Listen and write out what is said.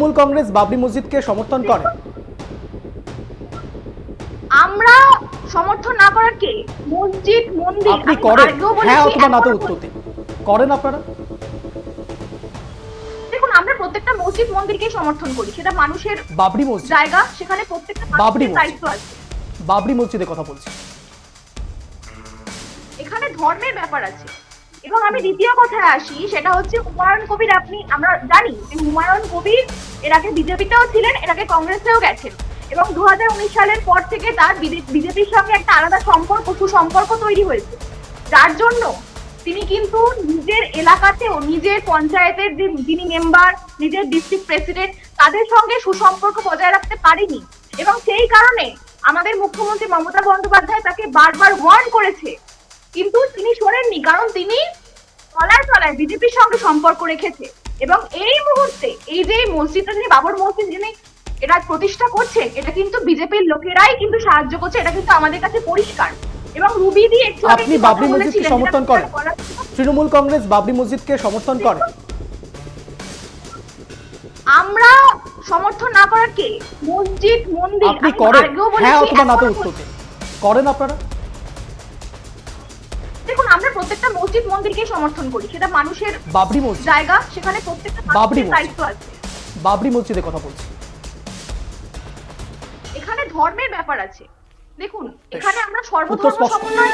তৃণমূল কংগ্রেস বাবরি মসজিদকে সমর্থন করে। আমরা সমর্থন না করার কে? মসজিদ মন্দির। আপনি করেন। হ্যাঁ অথবা না তো উত্তর দিন। করেন আপনারা? দেখুন আমরা প্রত্যেকটা মসজিদ মন্দিরকেই সমর্থন করি। সেটা মানুষের বাবরি মসজিদ। জায়গা সেখানে প্রত্যেকটা বাবরি মসজিদ। দায়িত্ব আছে। বাবরি মসজিদের কথা বলছি। এখানে ধর্মের ব্যাপার আছে। এবং আমি দ্বিতীয় কথায় আসি সেটা হচ্ছে হুমায়ুন কবির আপনি আমরা জানি যে হুমায়ুন কবির এর আগে বিজেপিতেও ছিলেন, এর আগে কংগ্রেসেও গেছেন। এবং দু হাজার উনিশ সালের পর থেকে তার বিজেপির সঙ্গে একটা আলাদা সম্পর্ক, সুসম্পর্ক তৈরি হয়েছে। যার জন্য তিনি কিন্তু নিজের এলাকাতেও, নিজের পঞ্চায়েতের যিনি মেম্বার, নিজের ডিস্ট্রিক্ট প্রেসিডেন্ট, তাদের সঙ্গে সুসম্পর্ক বজায় রাখতে পারেনি। এবং সেই কারণে আমাদের মুখ্যমন্ত্রী মমতা বন্দ্যোপাধ্যায় তাকে বারবার ওয়ার্ন করেছে। কিন্তু তিনি শোনেননি, কারণ তিনি তলায় তলায় বিজেপির সঙ্গে সম্পর্ক রেখেছে। এবং এই মুহূর্তে এই যে মসজিদটা যিনি বাবর মসজিদ যিনি এটা প্রতিষ্ঠা করছেন এটা কিন্তু বিজেপির লোকেরাই কিন্তু সাহায্য করছে এটা কিন্তু আমাদের কাছে পরিষ্কার। এবং রুবি দি একটু আপনি বাবরি মসজিদকে সমর্থন করেন? তৃণমূল কংগ্রেস বাবরি মসজিদকে সমর্থন করে। আমরা সমর্থন না করার কে? মসজিদ মন্দির আপনি করেন। হ্যাঁ অথবা না তো উত্তর করেন আপনারা? আমরা প্রত্যেকটা মসজিদ মন্দিরকেই সমর্থন করি। সেটা মানুষের বাবরি মসজিদ। জায়গা সেখানে প্রত্যেকটা বাবরি। দায়িত্ব আছে। বাবরি মসজিদের কথা বলছি। এখানে ধর্মের ব্যাপার আছে। দেখুন এখানে আমরা সর্বধর্ম সমন্বয়